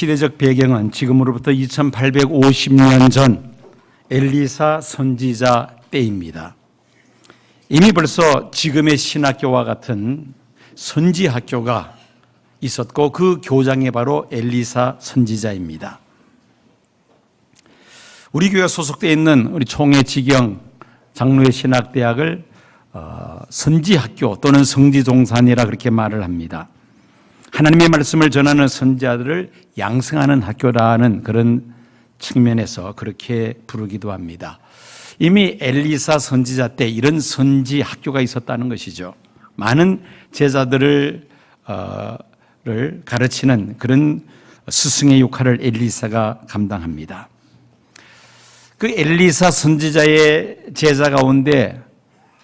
시대적 배경은 지금으로부터 2850년 전 엘리사 선지자 때입니다. 이미 벌써 지금의 신학교와 같은 선지 학교가 있었고 그 교장이 바로 엘리사 선지자입니다. 우리 교회 소속되어 있는 우리 총회 지경 장로회 신학대학을 어, 선지학교 또는 성지종산이라 그렇게 말을 합니다. 하나님의 말씀을 전하는 선지자들을 양성하는 학교라는 그런 측면에서 그렇게 부르기도 합니다. 이미 엘리사 선지자 때 이런 선지 학교가 있었다는 것이죠. 많은 제자들을 어, 를 가르치는 그런 스승의 역할을 엘리사가 감당합니다. 그 엘리사 선지자의 제자 가운데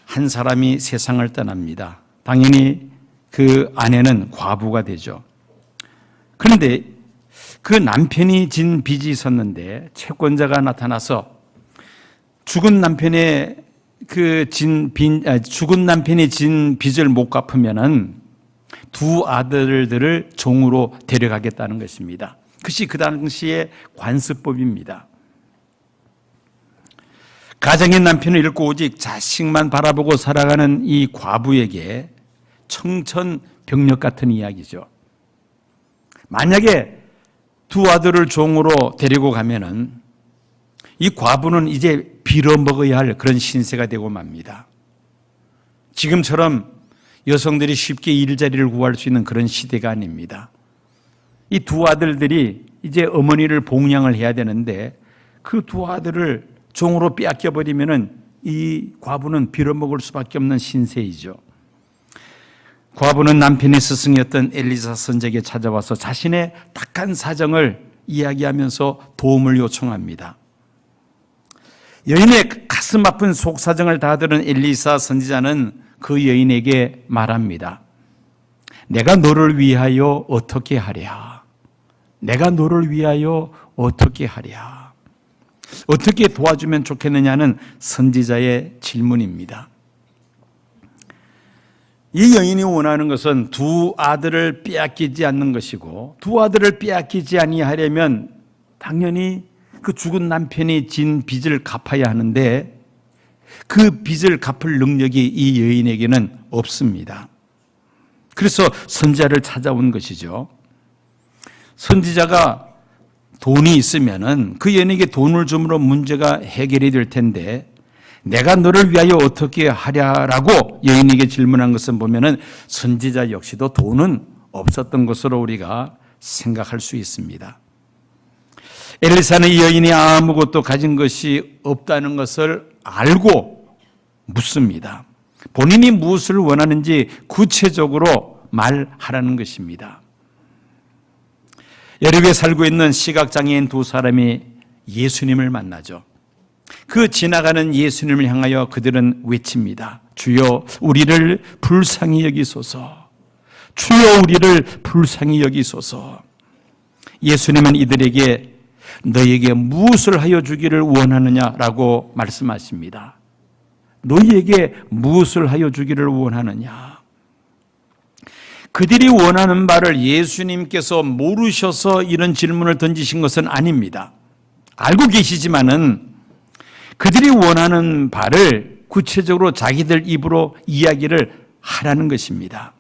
한 사람이 세상을 떠납니다. 당연히 그 아내는 과부가 되죠. 그런데 그 남편이 진 빚이 있었는데 채권자가 나타나서 죽은 남편의 그진 빚, 아, 죽은 남편이 진 빚을 못 갚으면은 두 아들들을 종으로 데려가겠다는 것입니다. 그것이 그 당시의 관습법입니다. 가정의 남편을 잃고 오직 자식만 바라보고 살아가는 이 과부에게 청천벽력 같은 이야기죠. 만약에 두 아들을 종으로 데리고 가면은 이 과부는 이제 빌어먹어야 할 그런 신세가 되고 맙니다. 지금처럼 여성들이 쉽게 일자리를 구할 수 있는 그런 시대가 아닙니다. 이 두 아들들이 이제 어머니를 봉양을 해야 되는데 그 두 아들을 종으로 빼앗겨 버리면은 이 과부는 빌어먹을 수밖에 없는 신세이죠. 과부는 남편의 스승이었던 엘리사 선제에게 찾아와서 자신의 딱한 사정을 이야기하면서 도움을 요청합니다. 여인의 가슴 아픈 속 사정을 다 들은 엘리사 선지자는 그 여인에게 말합니다. 내가 너를 위하여 어떻게 하랴? 내가 너를 위하여 어떻게 하랴? 어떻게 도와주면 좋겠느냐는 선지자의 질문입니다. 이 여인이 원하는 것은 두 아들을 빼앗기지 않는 것이고 두 아들을 빼앗기지 아니하려면 당연히 그 죽은 남편이 진 빚을 갚아야 하는데 그 빚을 갚을 능력이 이 여인에게는 없습니다. 그래서 선지자를 찾아온 것이죠. 선지자가 돈이 있으면은 그 여인에게 돈을 줌으로 문제가 해결이 될 텐데 내가 너를 위하여 어떻게 하랴라고 여인에게 질문한 것은 보면은 선지자 역시도 돈은 없었던 것으로 우리가 생각할 수 있습니다. 엘리사는 이 여인이 아무것도 가진 것이 없다는 것을 알고 묻습니다. 본인이 무엇을 원하는지 구체적으로 말하라는 것입니다. 여름에 살고 있는 시각장애인 두 사람이 예수님을 만나죠. 그 지나가는 예수님을 향하여 그들은 외칩니다. 주여, 우리를 불쌍히 여기소서. 주여, 우리를 불쌍히 여기소서. 예수님은 이들에게 너에게 무엇을 하여 주기를 원하느냐라고 말씀하십니다. 너희에게 무엇을 하여 주기를 원하느냐? 그들이 원하는 바를 예수님께서 모르셔서 이런 질문을 던지신 것은 아닙니다. 알고 계시지만은 그들이 원하는 바를 구체적으로 자기들 입으로 이야기를 하라는 것입니다.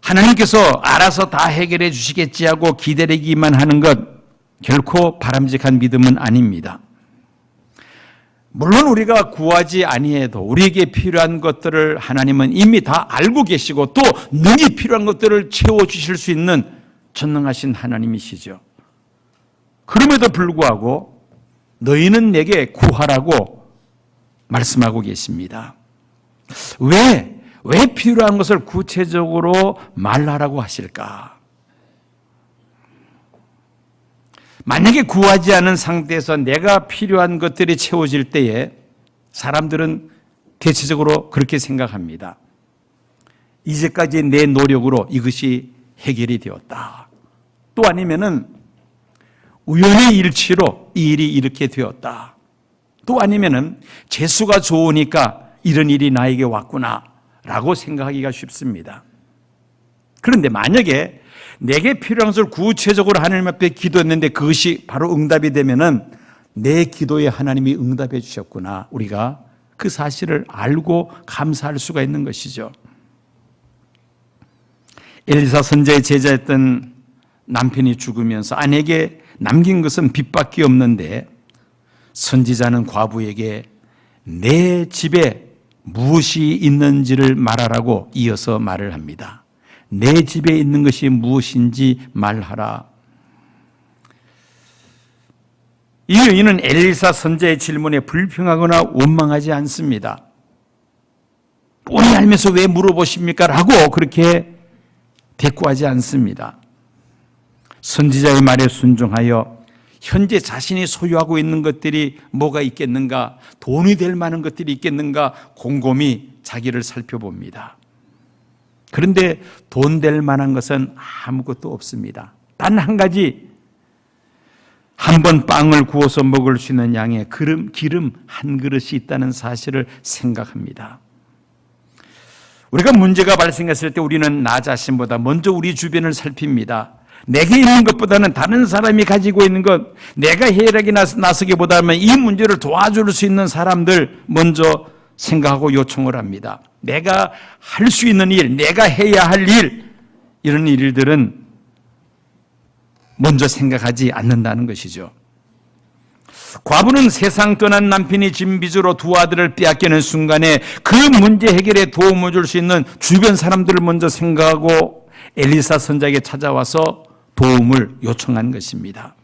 하나님께서 알아서 다 해결해 주시겠지 하고 기다리기만 하는 것 결코 바람직한 믿음은 아닙니다. 물론 우리가 구하지 아니해도 우리에게 필요한 것들을 하나님은 이미 다 알고 계시고 또 능히 필요한 것들을 채워 주실 수 있는 전능하신 하나님이시죠. 그럼에도 불구하고 너희는 내게 구하라고 말씀하고 계십니다. 왜 왜 필요한 것을 구체적으로 말하라고 하실까? 만약에 구하지 않은 상태에서 내가 필요한 것들이 채워질 때에 사람들은 대체적으로 그렇게 생각합니다. 이제까지 내 노력으로 이것이 해결이 되었다. 또 아니면은 우연의 일치로 이 일이 이렇게 되었다. 또 아니면은 재수가 좋으니까 이런 일이 나에게 왔구나. 라고 생각하기가 쉽습니다. 그런데 만약에 내게 필요한 것을 구체적으로 하나님 앞에 기도했는데 그것이 바로 응답이 되면은 내 기도에 하나님이 응답해 주셨구나. 우리가 그 사실을 알고 감사할 수가 있는 것이죠. 엘리사 선자의 제자였던 남편이 죽으면서 아내에게 남긴 것은 빚밖에 없는데 선지자는 과부에게 내 집에 무엇이 있는지를 말하라고 이어서 말을 합니다. 내 집에 있는 것이 무엇인지 말하라. 이 여인은 엘리사 선자의 질문에 불평하거나 원망하지 않습니다. 뻔히 알면서 왜 물어보십니까? 라고 그렇게 대꾸하지 않습니다. 선지자의 말에 순종하여 현재 자신이 소유하고 있는 것들이 뭐가 있겠는가, 돈이 될 만한 것들이 있겠는가 곰곰이 자기를 살펴봅니다. 그런데 돈 될 만한 것은 아무것도 없습니다. 단 한 가지, 한 번 빵을 구워서 먹을 수 있는 양의 기름, 기름 한 그릇이 있다는 사실을 생각합니다. 우리가 문제가 발생했을 때 우리는 나 자신보다 먼저 우리 주변을 살핍니다. 내게 있는 것보다는 다른 사람이 가지고 있는 것, 내가 해결하기 나서기보다는 이 문제를 도와줄 수 있는 사람들 먼저 생각하고 요청을 합니다. 내가 할 수 있는 일, 내가 해야 할 일, 이런 일들은 먼저 생각하지 않는다는 것이죠. 과부는 세상 떠난 남편이 진빚으로 두 아들을 빼앗기는 순간에 그 문제 해결에 도움을 줄 수 있는 주변 사람들을 먼저 생각하고 엘리사 선자에게 찾아와서 도움을 요청한 것입니다.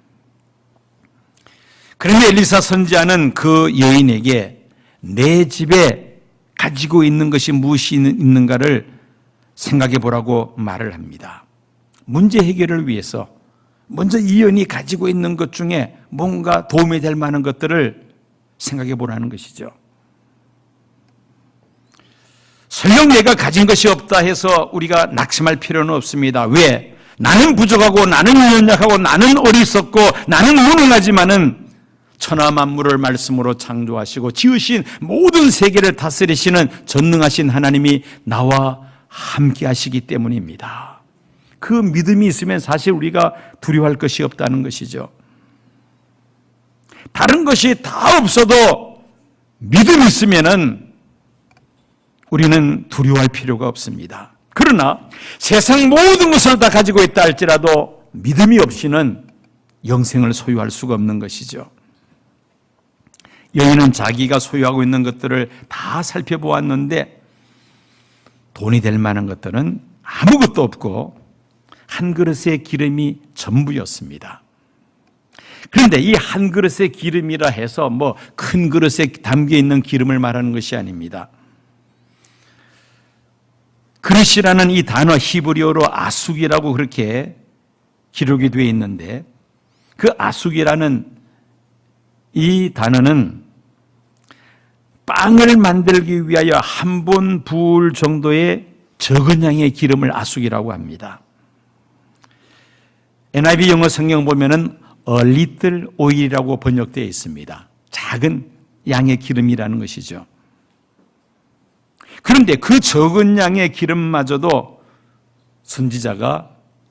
그런데 엘리사 선지자는 그 여인에게 내 집에 가지고 있는 것이 무엇이 있는가를 생각해 보라고 말을 합니다. 문제 해결을 위해서 먼저 이 여인이 가지고 있는 것 중에 뭔가 도움이 될 만한 것들을 생각해 보라는 것이죠. 설령 내가 가진 것이 없다 해서 우리가 낙심할 필요는 없습니다. 왜? 나는 부족하고 나는 연약하고 나는 어리석고 나는 무능하지만은 천하 만물을 말씀으로 창조하시고 지으신 모든 세계를 다스리시는 전능하신 하나님이 나와 함께 하시기 때문입니다. 그 믿음이 있으면 사실 우리가 두려워할 것이 없다는 것이죠. 다른 것이 다 없어도 믿음이 있으면은 우리는 두려워할 필요가 없습니다. 그러나 세상 모든 것을 다 가지고 있다 할지라도 믿음이 없이는 영생을 소유할 수가 없는 것이죠. 여인은 자기가 소유하고 있는 것들을 다 살펴보았는데 돈이 될 만한 것들은 아무것도 없고 한 그릇의 기름이 전부였습니다. 그런데 이 한 그릇의 기름이라 해서 뭐 큰 그릇에 담겨 있는 기름을 말하는 것이 아닙니다. 그릇이라는 이 단어 히브리어로 아숙이라고 그렇게 기록이 되어 있는데 그 아숙이라는 이 단어는 빵을 만들기 위하여 한 번 부을 정도의 적은 양의 기름을 아숙이라고 합니다. NIV 영어 성경 보면은 a little oil이라고 번역되어 있습니다. 작은 양의 기름이라는 것이죠. 그런데 그 적은 양의 기름마저도 선지자가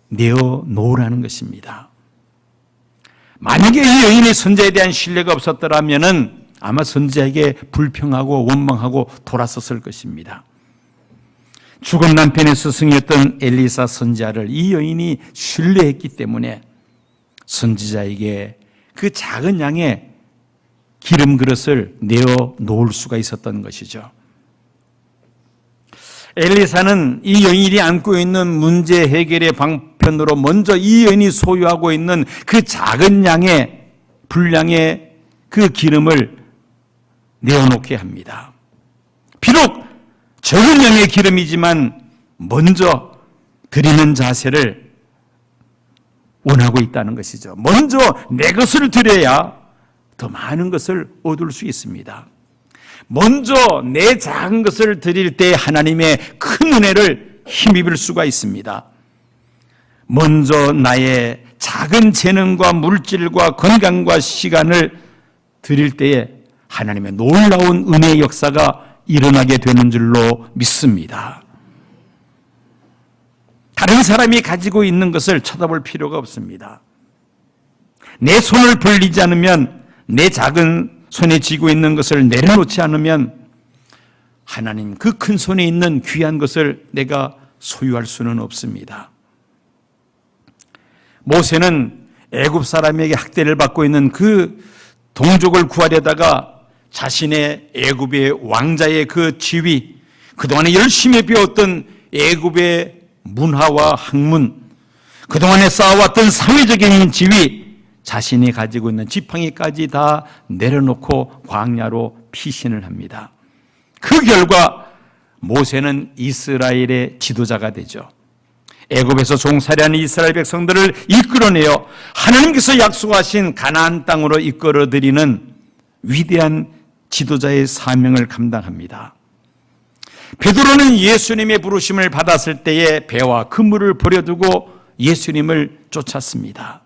내어 놓으라는 것입니다. 만약에 이 여인의 선자에 대한 신뢰가 없었더라면은 아마 선지자에게 불평하고 원망하고 돌아섰을 것입니다. 죽은 남편의 스승이었던 엘리사 선지자를 이 여인이 신뢰했기 때문에 선지자에게 그 작은 양의 기름 그릇을 내어 놓을 수가 있었던 것이죠. 엘리사는 이 여인이 안고 있는 문제 해결의 방편으로 먼저 이 여인이 소유하고 있는 그 작은 양의 분량의 그 기름을 내어놓게 합니다. 비록 적은 양의 기름이지만 먼저 드리는 자세를 원하고 있다는 것이죠. 먼저 내 것을 드려야 더 많은 것을 얻을 수 있습니다. 먼저 내 작은 것을 드릴 때 하나님의 큰 은혜를 힘입을 수가 있습니다. 먼저 나의 작은 재능과 물질과 건강과 시간을 드릴 때에 하나님의 놀라운 은혜의 역사가 일어나게 되는 줄로 믿습니다. 다른 사람이 가지고 있는 것을 쳐다볼 필요가 없습니다. 내 손을 벌리지 않으면 내 작은 손에 쥐고 있는 것을 내려놓지 않으면 하나님 그 큰 손에 있는 귀한 것을 내가 소유할 수는 없습니다. 모세는 애굽 사람에게 학대를 받고 있는 그 동족을 구하려다가 자신의 애굽의 왕자의 그 지위, 그동안에 열심히 배웠던 애굽의 문화와 학문, 그동안에 쌓아왔던 사회적인 지위, 자신이 가지고 있는 지팡이까지 다 내려놓고 광야로 피신을 합니다. 그 결과 모세는 이스라엘의 지도자가 되죠. 애굽에서 종살이하는 이스라엘 백성들을 이끌어내어 하나님께서 약속하신 가나안 땅으로 이끌어들이는 위대한 지도자의 사명을 감당합니다. 베드로는 예수님의 부르심을 받았을 때에 배와 그물을 버려두고 예수님을 쫓았습니다.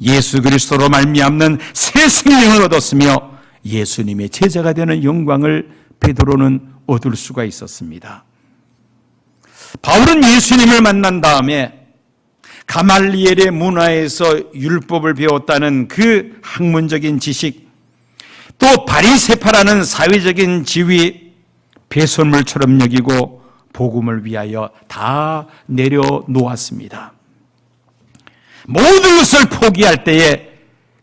예수 그리스도로 말미암는 새 생명을 얻었으며 예수님의 제자가 되는 영광을 베드로는 얻을 수가 있었습니다. 바울은 예수님을 만난 다음에 가말리엘의 문화에서 율법을 배웠다는 그 학문적인 지식, 또 바리세파라는 사회적인 지위, 배설물처럼 여기고 복음을 위하여 다 내려놓았습니다. 모든 것을 포기할 때에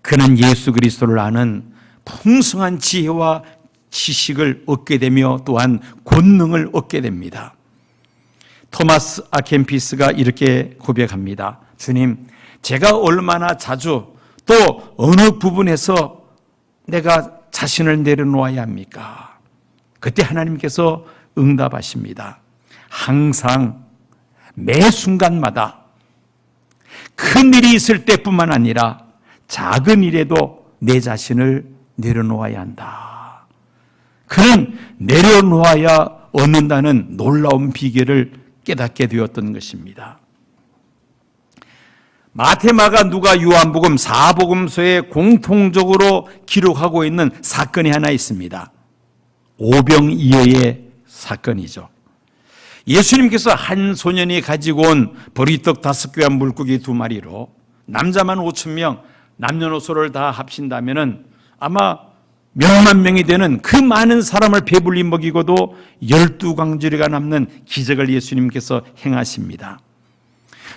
그는 예수 그리스도를 아는 풍성한 지혜와 지식을 얻게 되며 또한 권능을 얻게 됩니다. 토마스 아켄피스가 이렇게 고백합니다. 주님, 제가 얼마나 자주 또 어느 부분에서 내가 자신을 내려놓아야 합니까? 그때 하나님께서 응답하십니다. 항상 매 순간마다 큰 일이 있을 때뿐만 아니라 작은 일에도 내 자신을 내려놓아야 한다. 그는 내려놓아야 얻는다는 놀라운 비결을 깨닫게 되었던 것입니다. 마테마가 누가 요한복음 사복음서에 공통적으로 기록하고 있는 사건이 하나 있습니다. 오병이어의 사건이죠. 예수님께서 한 소년이 가지고 온 보리떡 다섯 개와 물고기 두 마리로 남자만 오천 명, 남녀노소를 다 합친다면은 아마 몇만 명이 되는 그 많은 사람을 배불리 먹이고도 열두 광주리가 남는 기적을 예수님께서 행하십니다.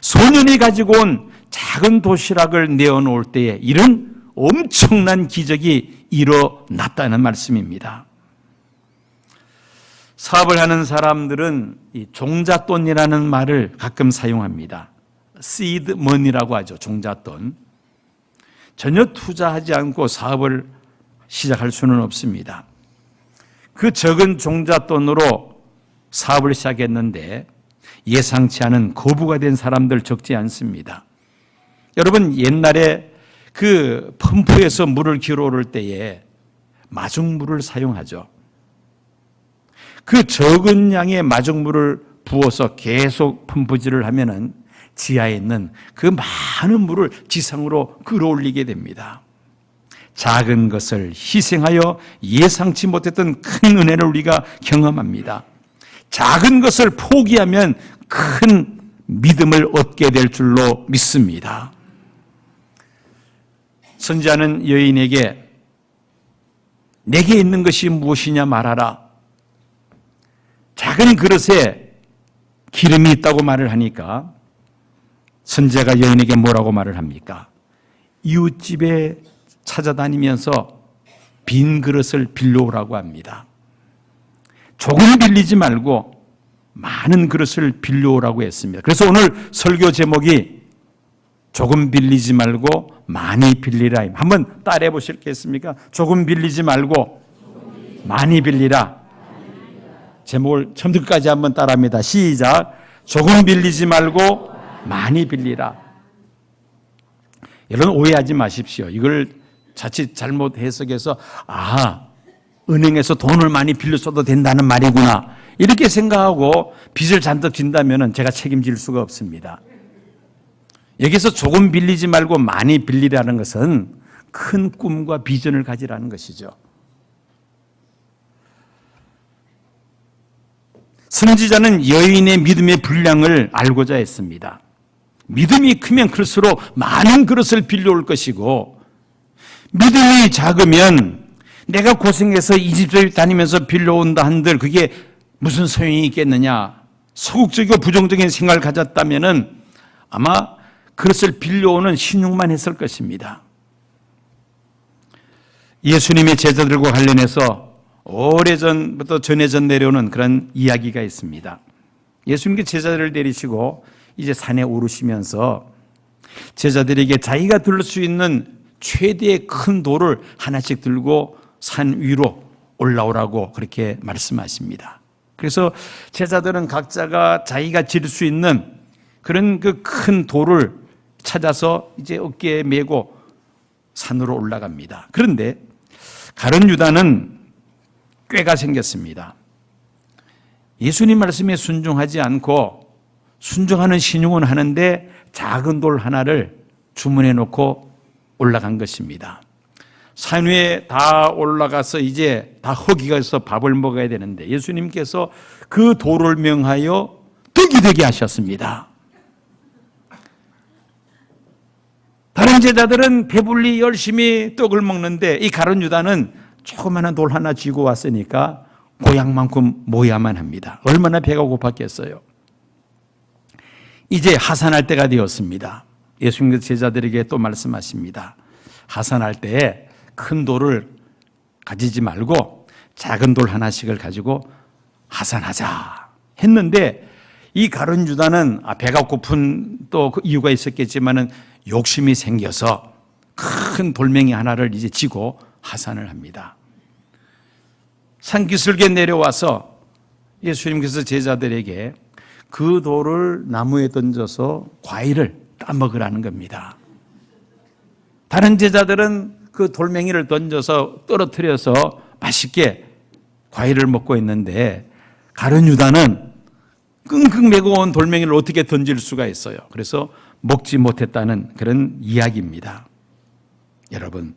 소년이 가지고 온 작은 도시락을 내어놓을 때에 이런 엄청난 기적이 일어났다는 말씀입니다. 사업을 하는 사람들은 이 종잣돈이라는 말을 가끔 사용합니다. seed money라고 하죠. 종잣돈. 전혀 투자하지 않고 사업을 시작할 수는 없습니다. 그 적은 종잣돈으로 사업을 시작했는데 예상치 않은 거부가 된 사람들 적지 않습니다. 여러분 옛날에 그 펌프에서 물을 길어 오를 때에 마중물을 사용하죠. 그 적은 양의 마중물을 부어서 계속 펌프질을 하면은 지하에 있는 그 많은 물을 지상으로 끌어올리게 됩니다. 작은 것을 희생하여 예상치 못했던 큰 은혜를 우리가 경험합니다. 작은 것을 포기하면 큰 믿음을 얻게 될 줄로 믿습니다. 선지자는 여인에게 내게 있는 것이 무엇이냐 말하라. 작은 그릇에 기름이 있다고 말을 하니까 선지자가 여인에게 뭐라고 말을 합니까? 이웃집에 찾아다니면서 빈 그릇을 빌려오라고 합니다. 조금 빌리지 말고 많은 그릇을 빌려오라고 했습니다. 그래서 오늘 설교 제목이 조금 빌리지 말고 많이 빌리라. 한번 따라해 보실겠습니까? 조금 빌리지 말고 많이 빌리라. 제목을 처음부터까지 한번 따라합니다. 시작. 조금 빌리지 말고 많이 빌리라. 여러분 오해하지 마십시오. 이걸 자칫 잘못 해석해서 아 은행에서 돈을 많이 빌려 써도 된다는 말이구나 이렇게 생각하고 빚을 잔뜩 진다면 제가 책임질 수가 없습니다. 여기서 조금 빌리지 말고 많이 빌리라는 것은 큰 꿈과 비전을 가지라는 것이죠. 선지자는 여인의 믿음의 분량을 알고자 했습니다. 믿음이 크면 클수록 많은 그릇을 빌려올 것이고 믿음이 작으면 내가 고생해서 이 집저집 다니면서 빌려온다 한들 그게 무슨 소용이 있겠느냐 소극적이고 부정적인 생각을 가졌다면은 아마 그것을 빌려오는 신용만 했을 것입니다. 예수님의 제자들과 관련해서 오래전부터 전해전 내려오는 그런 이야기가 있습니다. 예수님께 제자들을 내리시고 이제 산에 오르시면서 제자들에게 자기가 들 수 있는 최대의 큰 돌을 하나씩 들고 산 위로 올라오라고 그렇게 말씀하십니다. 그래서 제자들은 각자가 자기가 질 수 있는 그런 그 큰 돌을 찾아서 이제 어깨에 메고 산으로 올라갑니다. 그런데 가론 유다는 꾀가 생겼습니다. 예수님 말씀에 순종하지 않고 순종하는 신용은 하는데 작은 돌 하나를 주문해 놓고 올라간 것입니다. 산 위에 다 올라가서 이제 다 허기가 있어 밥을 먹어야 되는데 예수님께서 그 돌을 명하여 떡이 되게 하셨습니다. 다른 제자들은 배불리 열심히 떡을 먹는데 이 가론 유다는 조그마한 돌 하나 쥐고 왔으니까 고향만큼 모야만 합니다. 얼마나 배가 고팠겠어요. 이제 하산할 때가 되었습니다. 예수님께서 제자들에게 또 말씀하십니다. 하산할 때에 큰 돌을 가지지 말고 작은 돌 하나씩을 가지고 하산하자 했는데 이 가론 유다는 아, 배가 고픈 또 그 이유가 있었겠지만은 욕심이 생겨서 큰 돌멩이 하나를 이제 지고 하산을 합니다. 산기슭에 내려와서 예수님께서 제자들에게 그 돌을 나무에 던져서 과일을 따먹으라는 겁니다. 다른 제자들은 그 돌멩이를 던져서 떨어뜨려서 맛있게 과일을 먹고 있는데 가룟 유다는 끙끙 메고 온 돌멩이를 어떻게 던질 수가 있어요. 그래서 먹지 못했다는 그런 이야기입니다. 여러분,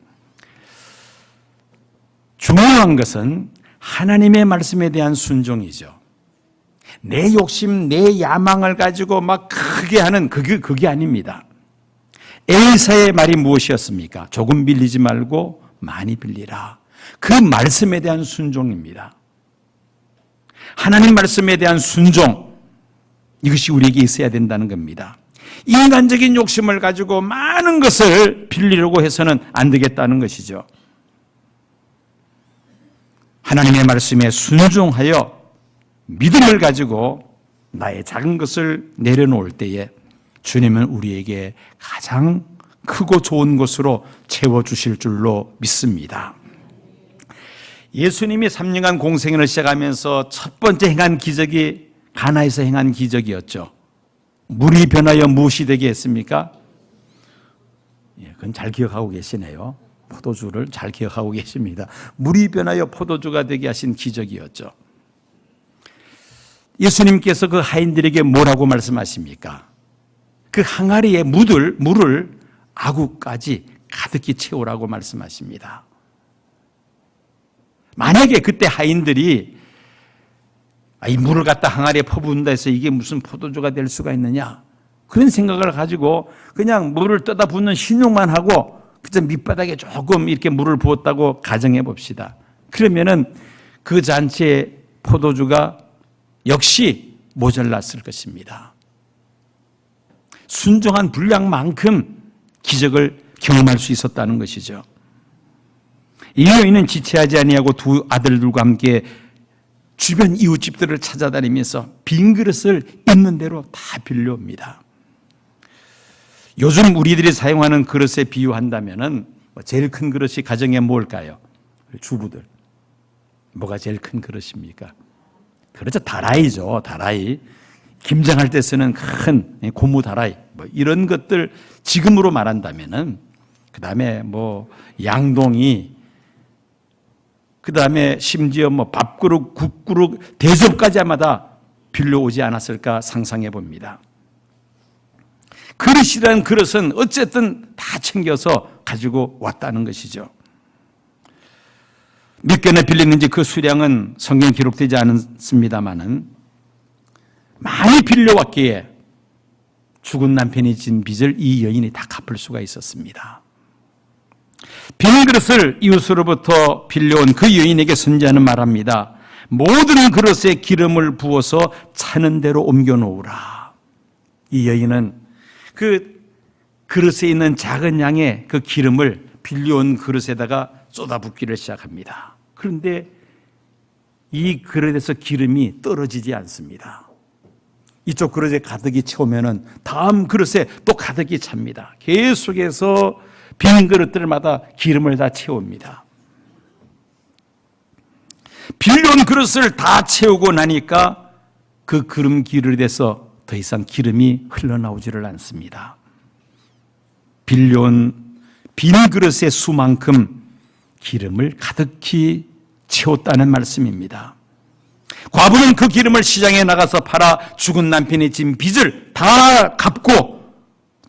중요한 것은 하나님의 말씀에 대한 순종이죠. 내 욕심, 내 야망을 가지고 막 크게 하는 그게, 그게 아닙니다. 엘사의 말이 무엇이었습니까? 조금 빌리지 말고 많이 빌리라. 그 말씀에 대한 순종입니다. 하나님 말씀에 대한 순종, 이것이 우리에게 있어야 된다는 겁니다. 인간적인 욕심을 가지고 많은 것을 빌리려고 해서는 안 되겠다는 것이죠. 하나님의 말씀에 순종하여 믿음을 가지고 나의 작은 것을 내려놓을 때에 주님은 우리에게 가장 크고 좋은 것으로 채워주실 줄로 믿습니다. 예수님이 3년간 공생애를 시작하면서 첫 번째 행한 기적이 가나에서 행한 기적이었죠. 물이 변하여 무엇이 되게 했습니까? 예, 그건 잘 기억하고 계시네요. 포도주를 잘 기억하고 계십니다. 물이 변하여 포도주가 되게 하신 기적이었죠. 예수님께서 그 하인들에게 뭐라고 말씀하십니까? 그 항아리에 물을, 물을 아구까지 가득히 채우라고 말씀하십니다. 만약에 그때 하인들이 아, 이 물을 갖다 항아리에 퍼부은다 해서 이게 무슨 포도주가 될 수가 있느냐. 그런 생각을 가지고 그냥 물을 떠다 붓는 신용만 하고 그저 밑바닥에 조금 이렇게 물을 부었다고 가정해 봅시다. 그러면은 그 잔치의 포도주가 역시 모자랐을 것입니다. 순종한 분량만큼 기적을 경험할 수 있었다는 것이죠. 이 여인은 지체하지 아니하고 두 아들들과 함께 주변 이웃집들을 찾아다니면서 빈 그릇을 있는 대로 다 빌려옵니다. 요즘 우리들이 사용하는 그릇에 비유한다면은 뭐 제일 큰 그릇이 가정에 뭘까요? 주부들. 뭐가 제일 큰 그릇입니까? 그렇죠. 다라이죠. 다라이. 김장할 때 쓰는 큰 고무 다라이. 뭐 이런 것들 지금으로 말한다면은 그 다음에 뭐 양동이 그 다음에 심지어 뭐 밥그릇, 국그릇, 대접까지 아마다 빌려오지 않았을까 상상해 봅니다. 그릇이라는 그릇은 어쨌든 다 챙겨서 가지고 왔다는 것이죠. 몇 개나 빌렸는지 그 수량은 성경 기록되지 않습니다만은 많이 빌려왔기에 죽은 남편이 진 빚을 이 여인이 다 갚을 수가 있었습니다. 빈 그릇을 이웃으로부터 빌려온 그 여인에게 선지자는 말합니다. 모든 그릇에 기름을 부어서 차는 대로 옮겨 놓으라. 이 여인은 그 그릇에 있는 작은 양의 그 기름을 빌려온 그릇에다가 쏟아붓기를 시작합니다. 그런데 이 그릇에서 기름이 떨어지지 않습니다. 이쪽 그릇에 가득히 채우면은 다음 그릇에 또 가득히 찹니다. 계속해서 빈 그릇들마다 기름을 다 채웁니다. 빌려온 그릇을 다 채우고 나니까 그 기름 그릇에서 더 이상 기름이 흘러나오지를 않습니다. 빌려온 빈 그릇의 수만큼 기름을 가득히 채웠다는 말씀입니다. 과부는 그 기름을 시장에 나가서 팔아 죽은 남편이 진 빚을 다 갚고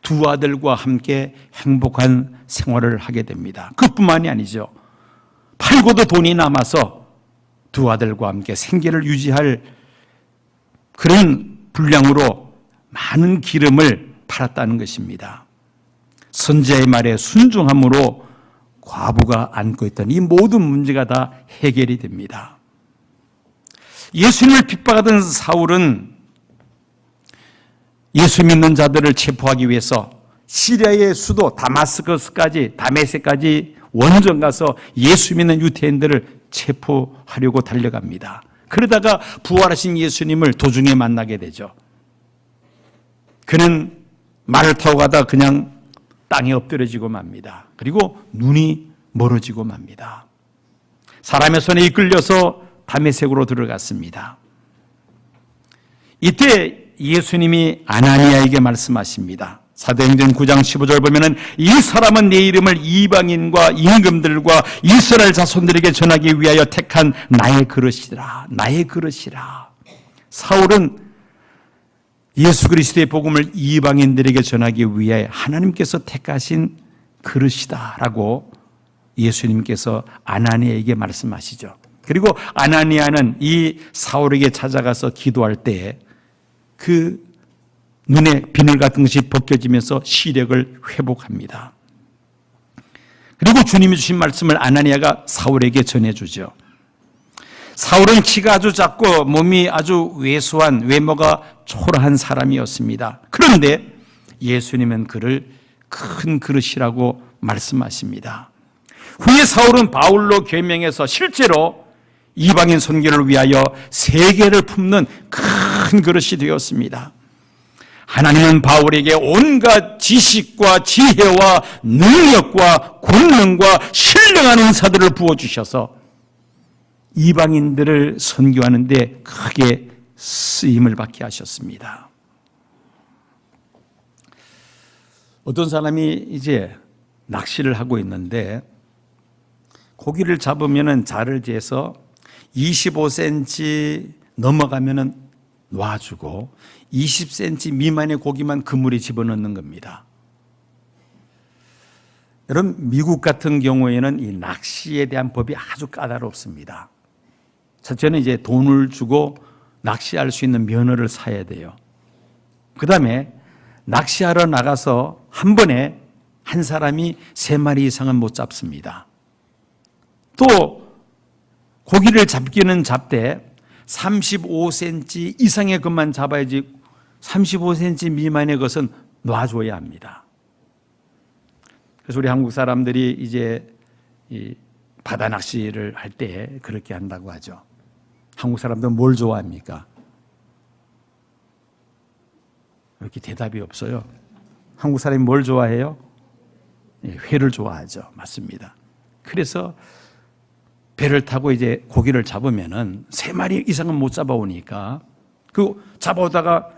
두 아들과 함께 행복한 생활을 하게 됩니다. 그뿐만이 아니죠. 팔고도 돈이 남아서 두 아들과 함께 생계를 유지할 그런 분량으로 많은 기름을 팔았다는 것입니다. 선지자의 말에 순종함으로 과부가 안고 있던 이 모든 문제가 다 해결이 됩니다. 예수님을 핍박하던 사울은 예수 믿는 자들을 체포하기 위해서 시리아의 수도 다마스커스까지 다메섹까지 원정 가서 예수 믿는 유태인들을 체포하려고 달려갑니다. 그러다가 부활하신 예수님을 도중에 만나게 되죠. 그는 말을 타고 가다 그냥 땅에 엎드려지고 맙니다. 그리고 눈이 멀어지고 맙니다. 사람의 손에 이끌려서 담에색으로 들어갔습니다. 이때 예수님이 아나니아에게 말씀하십니다. 사도행전 9장 15절 보면은 이 사람은 내 이름을 이방인과 임금들과 이스라엘 자손들에게 전하기 위하여 택한 나의 그릇이라. 나의 그릇이라. 사울은 예수 그리스도의 복음을 이방인들에게 전하기 위해 하나님께서 택하신 그릇이다라고 예수님께서 아나니아에게 말씀하시죠. 그리고 아나니아는 이 사울에게 찾아가서 기도할 때그 눈에 비늘 같은 것이 벗겨지면서 시력을 회복합니다. 그리고 주님이 주신 말씀을 아나니아가 사울에게 전해주죠. 사울은 키가 아주 작고 몸이 아주 왜소한 외모가 초라한 사람이었습니다. 그런데 예수님은 그를 큰 그릇이라고 말씀하십니다. 후에 사울은 바울로 개명해서 실제로 이방인 선교를 위하여 세계를 품는 큰 그릇이 되었습니다. 하나님은 바울에게 온갖 지식과 지혜와 능력과 권능과 신령한 은사들을 부어주셔서 이방인들을 선교하는데 크게 쓰임을 받게 하셨습니다. 어떤 사람이 이제 낚시를 하고 있는데 고기를 잡으면은 자를 재서 25cm 넘어가면은 놔주고 20cm 미만의 고기만 그물에 집어넣는 겁니다. 여러분 미국 같은 경우에는 이 낚시에 대한 법이 아주 까다롭습니다. 첫째는 이제 돈을 주고 낚시할 수 있는 면허를 사야 돼요. 그 다음에 낚시하러 나가서 한 번에 한 사람이 세 마리 이상은 못 잡습니다. 또 고기를 잡기는 잡되 35cm 이상의 것만 잡아야지 35cm 미만의 것은 놔줘야 합니다. 그래서 우리 한국 사람들이 이제 바다 낚시를 할 때 그렇게 한다고 하죠. 한국 사람들은 뭘 좋아합니까? 이렇게 대답이 없어요. 한국 사람이 뭘 좋아해요? 예, 회를 좋아하죠. 맞습니다. 그래서 배를 타고 이제 고기를 잡으면은 세 마리 이상은 못 잡아오니까 그 잡아오다가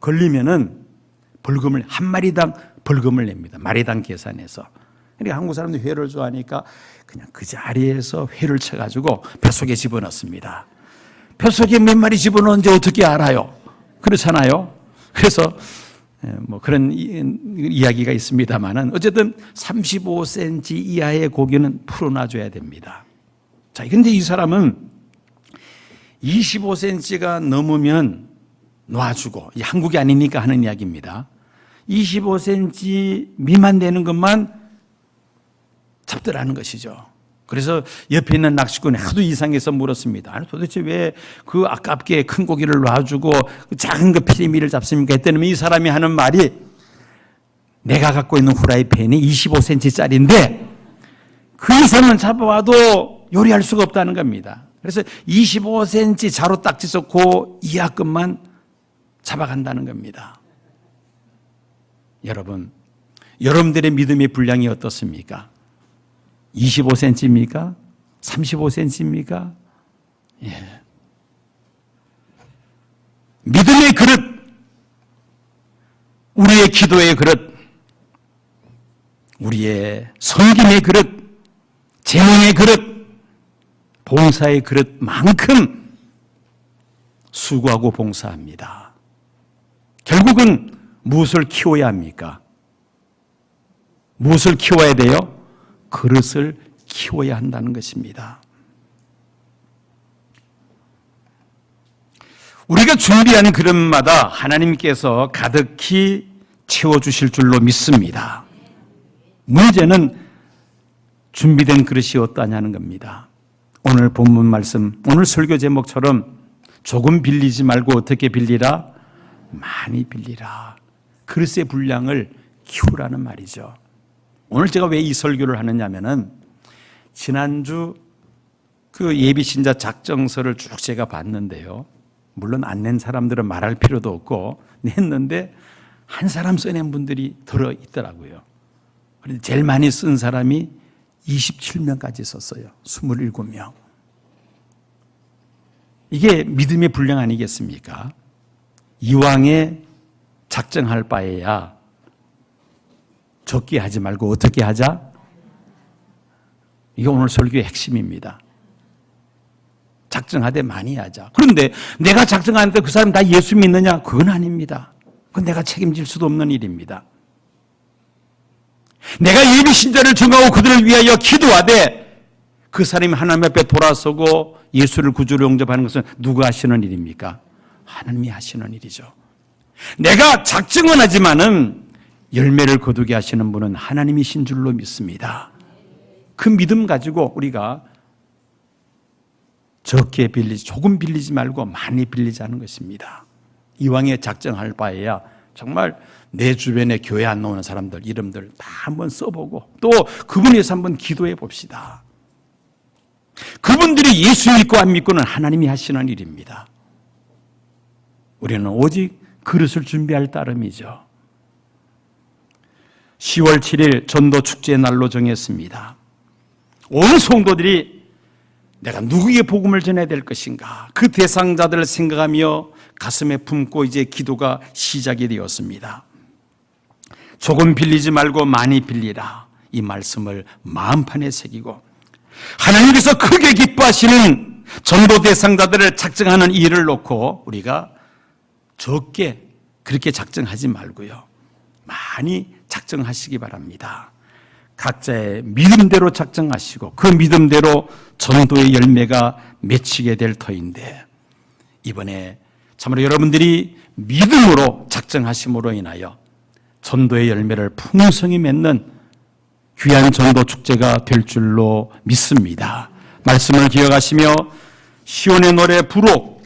걸리면은 벌금을 한 마리당 벌금을 냅니다. 마리당 계산해서. 그러니까 한국 사람들 회를 좋아하니까 그냥 그 자리에서 회를 쳐가지고 뱃속에 집어넣습니다. 뱃속에 몇 마리 집어넣은지 어떻게 알아요? 그렇잖아요. 그래서 뭐 그런 이야기가 있습니다만은 어쨌든 35cm 이하의 고기는 풀어놔줘야 됩니다. 자, 근데 이 사람은 25cm가 넘으면 놔주고 이 한국이 아니니까 하는 이야기입니다. 25cm 미만 되는 것만 잡더라는 것이죠. 그래서 옆에 있는 낚시꾼이 하도 이상해서 물었습니다. 아니 도대체 왜 그 아깝게 큰 고기를 놔주고 그 작은 거 피리미를 잡습니까? 했더니 이 사람이 하는 말이 내가 갖고 있는 후라이팬이 25cm짜리인데 그 이상은 잡아와도 요리할 수가 없다는 겁니다. 그래서 25cm 자로 딱지 섞고 이하급만 잡아간다는 겁니다. 여러분, 여러분들의 믿음의 분량이 어떻습니까? 25cm입니까? 35cm입니까? 예. 믿음의 그릇, 우리의 기도의 그릇, 우리의 섬김의 그릇, 재능의 그릇, 봉사의 그릇만큼 수고하고 봉사합니다. 결국은 무엇을 키워야 합니까? 무엇을 키워야 돼요? 그릇을 키워야 한다는 것입니다. 우리가 준비하는 그릇마다 하나님께서 가득히 채워주실 줄로 믿습니다. 문제는 준비된 그릇이 어떠냐는 겁니다. 오늘 본문 말씀, 오늘 설교 제목처럼 조금 빌리지 말고 어떻게 빌리라? 많이 빌리라. 그릇의 분량을 키우라는 말이죠. 오늘 제가 왜 이 설교를 하느냐면은 지난주 그 예비 신자 작정서를 쭉 제가 봤는데요. 물론 안 낸 사람들은 말할 필요도 없고 냈는데 한 사람 써낸 분들이 들어 있더라고요. 그런데 제일 많이 쓴 사람이 27명까지 썼어요. 27명. 이게 믿음의 분량 아니겠습니까? 이왕에 작정할 바에야 적게 하지 말고 어떻게 하자? 이게 오늘 설교의 핵심입니다. 작정하되 많이 하자. 그런데 내가 작정하는데 그 사람 다 예수 믿느냐? 그건 아닙니다. 그건 내가 책임질 수도 없는 일입니다. 내가 예비 신자를 정하고 그들을 위하여 기도하되 그 사람이 하나님 앞에 돌아서고 예수를 구주로 영접하는 것은 누가 하시는 일입니까? 하나님이 하시는 일이죠. 내가 작정은 하지만은 열매를 거두게 하시는 분은 하나님이신 줄로 믿습니다. 그 믿음 가지고 우리가 적게 빌리지, 조금 빌리지 말고 많이 빌리자는 것입니다. 이왕에 작정할 바에야 정말 내 주변에 교회 안 나오는 사람들 이름들 다 한번 써보고 또 그분에 대해서 한번 기도해 봅시다. 그분들이 예수 믿고 안 믿고는 하나님이 하시는 일입니다. 우리는 오직 그릇을 준비할 따름이죠. 10월 7일 전도 축제 날로 정했습니다. 온 성도들이 내가 누구에게 복음을 전해야 될 것인가? 그 대상자들을 생각하며 가슴에 품고 이제 기도가 시작이 되었습니다. 조금 빌리지 말고 많이 빌리라. 이 말씀을 마음판에 새기고 하나님께서 크게 기뻐하시는 전도 대상자들을 작정하는 일을 놓고 우리가 적게 그렇게 작정하지 말고요. 많이 작정하시기 바랍니다. 각자의 믿음대로 작정하시고 그 믿음대로 전도의 열매가 맺히게 될 터인데 이번에 참으로 여러분들이 믿음으로 작정하심으로 인하여 전도의 열매를 풍성히 맺는 귀한 전도 축제가 될 줄로 믿습니다. 말씀을 기억하시며 시온의 노래 부록